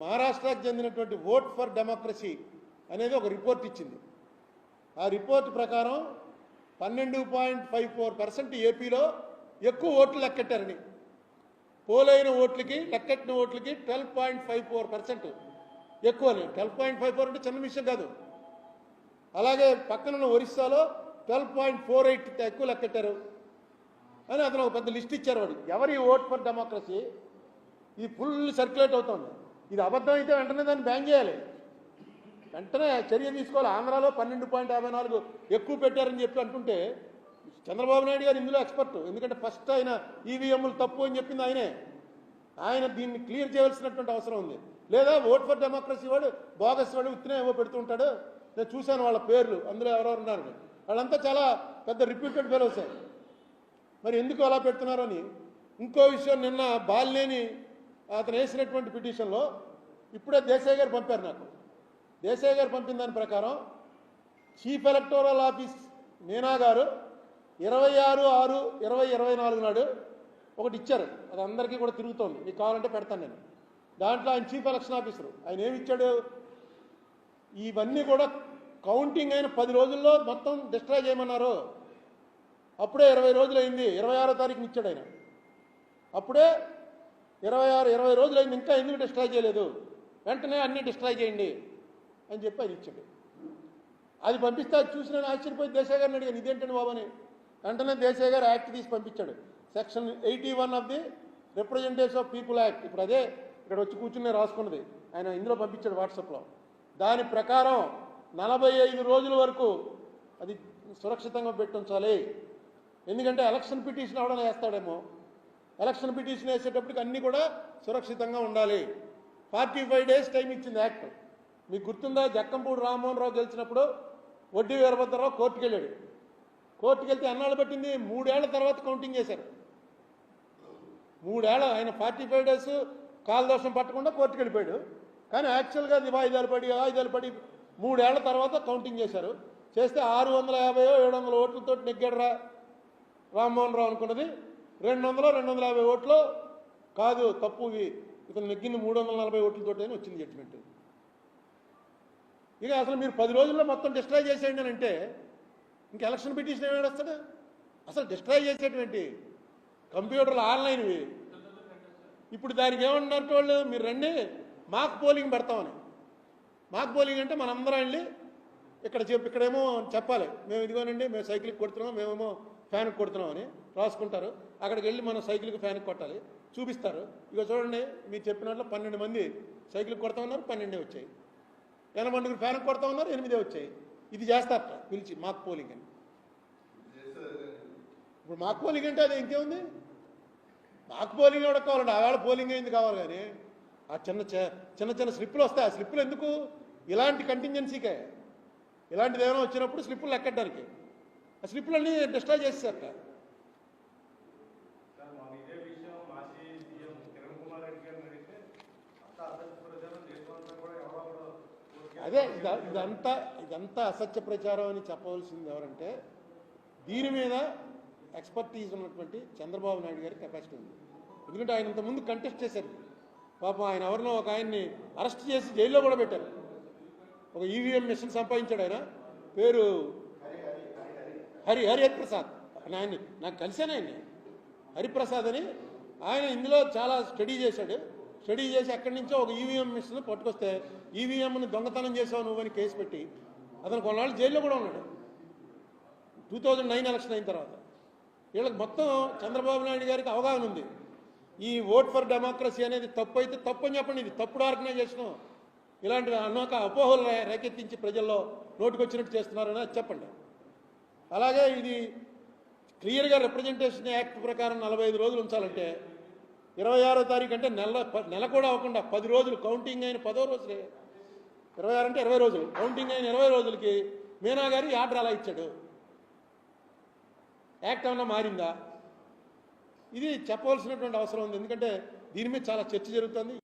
మహారాష్ట్రకు చెందినటువంటి vote for democracy అనేది ఒక రిపోర్ట్ ఇచ్చింది. ఆ రిపోర్ట్ ప్రకారం పన్నెండు పాయింట్ ఫైవ్ ఫోర్ పర్సెంట్ ఏపీలో ఎక్కువ ఓట్లు లెక్కెట్టారని. పోలైన ఓట్లకి లెక్కెట్టిన ఓట్లకి twelve point five four percent ఎక్కువని ట్వెల్వ్ పాయింట్ ఫైవ్ ఫోర్ అంటే చిన్న విషయం కాదు. అలాగే పక్కనున్న ఒరిస్సాలో ట్వెల్వ్ పాయింట్ ఫోర్ ఎయిట్ ఎక్కువ లెక్కెట్టారు అని అతను ఒక పెద్ద లిస్ట్ ఇచ్చారు వాడు ఎవరి ఓట్ ఫర్ డెమోక్రసీ ఈ ఫుల్ సర్క్యులేట్ అవుతుంది. ఇది అబద్ధం అయితే వెంటనే దాన్ని బ్యాన్ చేయాలి. వెంటనే చర్య తీసుకోవాలి. ఆంధ్రాలో పన్నెండు పాయింట్ యాభై నాలుగు ఎక్కువ పెట్టారని చెప్పి అంటుంటే చంద్రబాబు నాయుడు గారు ఇందులో ఎక్స్పర్ట్ ఎందుకంటే ఫస్ట్ ఆయన ఈవీఎంలు తప్పు అని చెప్పింది ఆయనే. ఆయన దీన్ని క్లియర్ చేయవలసినటువంటి అవసరం ఉంది. లేదా ఓట్ ఫర్ డెమోక్రసీ వాడు బోగస్ వాడు ఉత్తినే ఏవో పెడుతుంటాడు నేను చూశాను వాళ్ళ పేర్లు. అందులో ఎవరెవరు ఉన్నారు వాళ్ళంతా చాలా పెద్ద రిప్యూటెడ్ ఫెలోస్ మరి ఎందుకు అలా పెడుతున్నారు అని? ఇంకో విషయం నిన్న బాలినేని అతను వేసినటువంటి పిటిషన్లో ఇప్పుడే దేశాయ్ గారు పంపారు నాకు. దేశాయ్ గారు పంపిన దాని ప్రకారం చీఫ్ ఎలక్టోరల్ ఆఫీస్ మీనా గారు ఇరవై ఆరు ఆరు ఇరవై ఇరవై నాలుగు నాడు ఒకటి ఇచ్చారు. అది అందరికీ కూడా తిరుగుతోంది. మీకు కావాలంటే పెడతాను నేను. దాంట్లో ఆయన చీఫ్ ఎలక్షన్ ఆఫీసర్. ఆయన ఏమిచ్చాడు ఇవన్నీ కూడా కౌంటింగ్ అయిన పది రోజుల్లో మొత్తం డిస్ట్రాయ్ చేయమన్నారు. అప్పుడే ఇరవై రోజులు అయింది ఇరవై ఆరో తారీఖుని ఇచ్చాడు ఆయన. అప్పుడే ఇరవై ఆరు ఇరవై రోజులు అయింది ఇంకా ఎందుకు డిస్ట్రాయ్ చేయలేదు? వెంటనే అన్ని డిస్ట్రాయ్ చేయండి అని చెప్పి అది ఇచ్చాడు అది పంపిస్తే అది చూసి నేను ఆశ్చర్యపోయి దేశాయ్ గారిని అడిగాను ఇదేంటండి బాబు అని. వెంటనే దేశాయ్ గారు యాక్ట్ తీసి పంపించాడు. Section eighty one of the representatives of people act. ఇప్పుడు అదే ఇక్కడ వచ్చి కూర్చుని రాసుకున్నది. ఆయన ఇందులో పంపించాడు వాట్సాప్లో. దాని ప్రకారం నలభై ఐదు రోజుల వరకు అది సురక్షితంగా పెట్టించాలి. ఎందుకంటే ఎలక్షన్ పిటిషన్ అవడం వేస్తాడేమో. ఎలక్షన్ పిటిషన్ వేసేటప్పటికి అన్నీ కూడా సురక్షితంగా ఉండాలి. ఫార్టీ ఫైవ్ డేస్ టైం ఇచ్చింది యాక్ట్. మీకు గుర్తుందా? జక్కంపూడి రామ్మోహన్ రావు గెలిచినప్పుడు వడ్డీ వీరభద్రరావు కోర్టుకు వెళ్ళాడు కోర్టుకు వెళ్తే ఎన్నాళ్ళు పట్టింది? మూడేళ్ళ తర్వాత కౌంటింగ్ చేశారు. మూడేళ్ళ ఆయన ఫార్టీ ఫైవ్ డేస్ కాలదోషం పట్టకుండా కోర్టుకు వెళ్ళిపోయాడు కానీ యాక్చువల్గా అది వాయిదాలు పడి వాయిదాలు పడి మూడేళ్ళ తర్వాత కౌంటింగ్ చేశారు. చేస్తే ఆరు వందల యాభై ఏడు వందల ఓట్లతో నెగ్గాడరా రామ్మోహన్ రావు అనుకున్నది. రెండు వందలు రెండు వందల యాభై ఓట్లు కాదు తప్పువి. ఇతను నెగ్గింది మూడు వందల నలభై ఓట్లతో అని వచ్చింది జడ్జిమెంట్ ఇక అసలు మీరు పది రోజుల్లో మొత్తం డిస్ట్రాయ్ చేసేయండి అని అంటే ఇంక ఎలక్షన్ పిటిషన్ ఏమైనా వస్తాడు అసలు డిస్ట్రాయ్ చేసేటువంటి కంప్యూటర్లు ఆన్లైన్వి. ఇప్పుడు దానికి ఏమన్నట్టు వాళ్ళు? మీరు రండి మాక్ పోలింగ్ పెడతామని. మాక్ పోలింగ్ అంటే మనందరం వెళ్ళి ఇక్కడ చెప్పి ఇక్కడేమో చెప్పాలి. మేము ఇదిగోనండి మేము సైకిల్కి కొడుతున్నాం మేమేమో ఫ్యాన్కి కొడుతున్నాం అని రాసుకుంటారు. అక్కడికి వెళ్ళి మనం సైకిల్కి ఫ్యాన్కి కొట్టాలి. చూపిస్తారు. ఇక చూడండి మీరు చెప్పినట్లు పన్నెండు మంది సైకిల్కి కొడతా ఉన్నారు పన్నెండే వచ్చాయి. ఎనభై మందికి ఫ్యాన్కి కొడతా ఉన్నారు ఎనిమిదే వచ్చాయి. ఇది చేస్తారట పిలిచి మాక్ పోలింగ్ అని. ఇప్పుడు మాక్ పోలింగ్ అంటే అది ఇంకేముంది? మాకు పోలింగ్ కూడా కావాలండి? ఆవేళ పోలింగ్ అయింది కావాలి కానీ. ఆ చిన్న చిన్న చిన్న స్లిప్పులు వస్తాయి. ఆ స్లిప్పులు ఎందుకు? ఇలాంటి కంటింజెన్సీకే ఇలాంటిది ఏమైనా వచ్చినప్పుడు స్లిప్పులు లెక్కడానికి ఆ స్లిప్పులన్నీ డిస్ట్రాయ్ చేసేసారట అదే ఇద- ఇదంతా ఇదంతా అసత్య ప్రచారం అని చెప్పవలసింది ఎవరంటే దీని మీద ఎక్స్పర్టీజ్ ఉన్నటువంటి చంద్రబాబు నాయుడు గారి కెపాసిటీ ఉంది. ఎందుకంటే ఆయన ఇంతకుముందు కంటెస్ట్ చేశారు. పాపం ఆయన ఎవరినో ఒక ఆయన్ని అరెస్ట్ చేసి జైల్లో కూడా పెట్టారు. ఒక ఈవీఎం మిషన్ సంపాదించాడు ఆయన. పేరు హరి హరి హరిప్రసాద్ అని ఆయన్ని నాకు కలిసాను ఆయన్ని. హరిప్రసాద్ అని ఆయన ఇందులో చాలా స్టడీ చేశాడు. స్టడీ చేసి అక్కడి నుంచో ఒక ఈవీఎం మిషన్ పట్టుకొస్తే ఈవీఎంని దొంగతనం చేసావు నువ్వని కేసు పెట్టి అతను కొన్నాళ్ళు జైల్లో కూడా ఉన్నాడు. టూ థౌజండ్ నైన్ ఎలక్షన్ అయిన తర్వాత. వీళ్ళకి మొత్తం చంద్రబాబు నాయుడు గారికి అవగాహన ఉంది. ఈ ఓట్ ఫర్ డెమోక్రసీ అనేది తప్పు అయితే తప్పు అని చెప్పండి. ఇది తప్పుడు ఆర్గనైజేషన్. ఇలాంటి అనేక అపోహలు రేకెత్తించి ప్రజల్లో నోటుకొచ్చినట్టు చేస్తున్నారని అది చెప్పండి. అలాగే ఇది క్లియర్గా రిప్రజెంటేషన్ యాక్ట్ ప్రకారం నలభై ఐదు రోజులు ఉంచాలంటే ఇరవై ఆరో తారీఖు అంటే నెల ప- నెల కూడా అవ్వకుండా పది రోజులు కౌంటింగ్ అయిన పదో రోజులే. ఇరవై ఆరు అంటే ఇరవై రోజులు. కౌంటింగ్ అయిన ఇరవై రోజులకి మీనా గారు ఆర్డర్ అలా ఇచ్చాడు? యాక్ట్ ఏమన్నా మారిందా? ఇది చెప్పవలసినటువంటి అవసరం ఉంది. ఎందుకంటే దీని మీద చాలా చర్చ జరుగుతుంది.